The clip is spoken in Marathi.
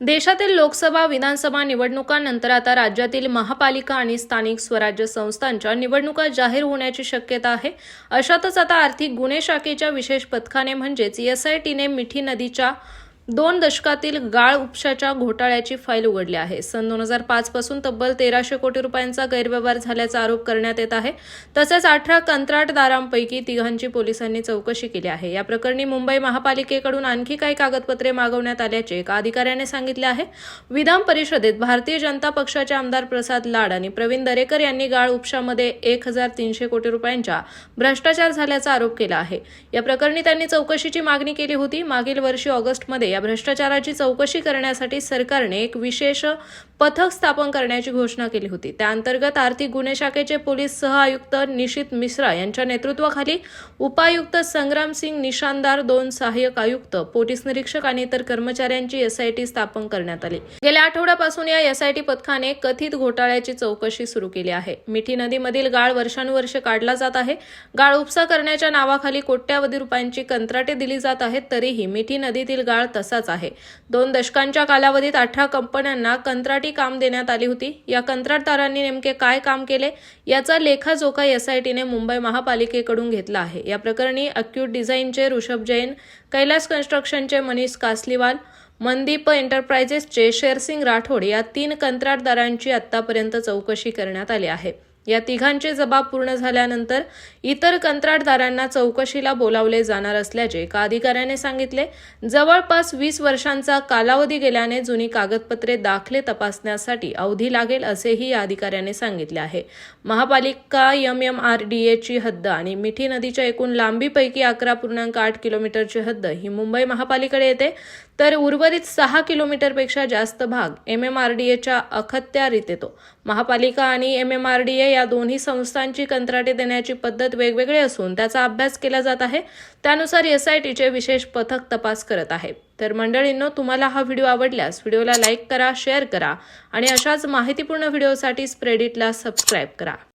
देशातील लोकसभा विधानसभा निवडणुकांनंतर आता राज्यातील महापालिका आणि स्थानिक स्वराज्य संस्थांच्या निवडणुका जाहीर होण्याची शक्यता आहे. अशातच आता आर्थिक गुन्हे शाखेच्या विशेष पथकाने म्हणजेच एसआयटीने मिठी नदीच्या दोन दशकातील गाळ उपशाच्या घोटाळ्याची फाईल उघडली आहे. सन दोन हजार पाच पासून तब्बल तेराशे कोटी रुपयांचा गैरव्यवहार झाल्याचा आरोप करण्यात येत आहे. तसेच अठरा कंत्राटदारांपैकी तिघांची पोलिसांनी चौकशी केली आहे. या प्रकरणी मुंबई महापालिकेकडून आणखी काही कागदपत्रे मागवण्यात आल्याचे एका अधिकाऱ्याने सांगितले आहे. विधान परिषदेत भारतीय जनता पक्षाचे आमदार प्रसाद लाड आणि प्रवीण दरेकर यांनी गाळ उपशामध्ये एक हजार तीनशे कोटी रुपयांच्या भ्रष्टाचार झाल्याचा आरोप केला आहे. या प्रकरणी त्यांनी चौकशीची मागणी केली होती. मागील वर्षी ऑगस्टमध्ये या भ्रष्टाचाराची चौकशी करण्यासाठी सरकारने एक विशेष पथक स्थापन करण्याची घोषणा केली होती. त्याअंतर्गत आर्थिक गुन्हे शाखेचे पोलीस सह आयुक्त निशित मिश्रा यांच्या नेतृत्वाखाली उपायुक्त संग्राम सिंग निशानदार दोन सहाय्यक आयुक्त पोलीस निरीक्षक आणि इतर कर्मचाऱ्यांची एसआयटी स्थापन करण्यात आली. गेल्या आठवड्यापासून या एसआयटी पथकाने कथित घोटाळ्याची चौकशी सुरू केली आहे. मिठी नदीमधील गाळ वर्षानुवर्षे काढला जात आहे. गाळ उपसा करण्याच्या नावाखाली कोट्यावधी रुपयांची कंत्राटे दिली जात आहेत तरीही मिठी नदीतील गाळ तसाच आहे. दोन दशकांच्या कालावधीत अठरा कंपन्यांना कंत्राटी काम देण्यात आली होती. या कंत्राटदारांनी नेमके काय काम केले याचा लेखाजोखा एसआयटीने मुंबई महापालिकेकडून घेतला आहे. या प्रकरणी अक्यूट डिझाईनचे ऋषभ जैन कैलास कन्स्ट्रक्शनचे मनीष कासलीवाल मनदीप एंटरप्राइजेसचे शेरसिंग राठोड या तीन कंत्राटदारांची आतापर्यंत चौकशी करण्यात आली आहे. या तिघांचे जबाब पूर्ण झाल्यानंतर इतर कंत्राटदारांना चौकशीला बोलावले जाणार असल्याचे एका अधिकाऱ्याने सांगितले. जवळपास वीस वर्षांचा कालावधी गेल्याने जुनी कागदपत्रे दाखले तपासण्यासाठी अवधी लागेल असेही या अधिकाऱ्याने सांगितले आहे. महापालिका एम एम आर डी एची हद्द आणि मिठी नदीच्या एकूण लांबीपैकी अकरा पूर्णांक आठ किलोमीटरची हद्द ही मुंबई महापालिकेकडे येते. तर उर्वरित सहा किलोमीटरपेक्षा जास्त भाग एम एम आर डी एच्या अखत्यारीत येतो. महापालिका आणि M M R D A या दोन्ही संस्थांची कंत्राटे देण्याची पद्धत वेगवेगळी असून त्याचा अभ्यास केला जात आहे. त्यानुसार एस आय टीचे विशेष पथक तपास करत आहे. तर मंडळींनो तुम्हाला हा व्हिडिओ आवडल्यास व्हिडिओला लाईक करा शेअर करा आणि अशाच माहितीपूर्ण व्हिडिओसाठी स्प्रेडिटला सबस्क्राईब करा.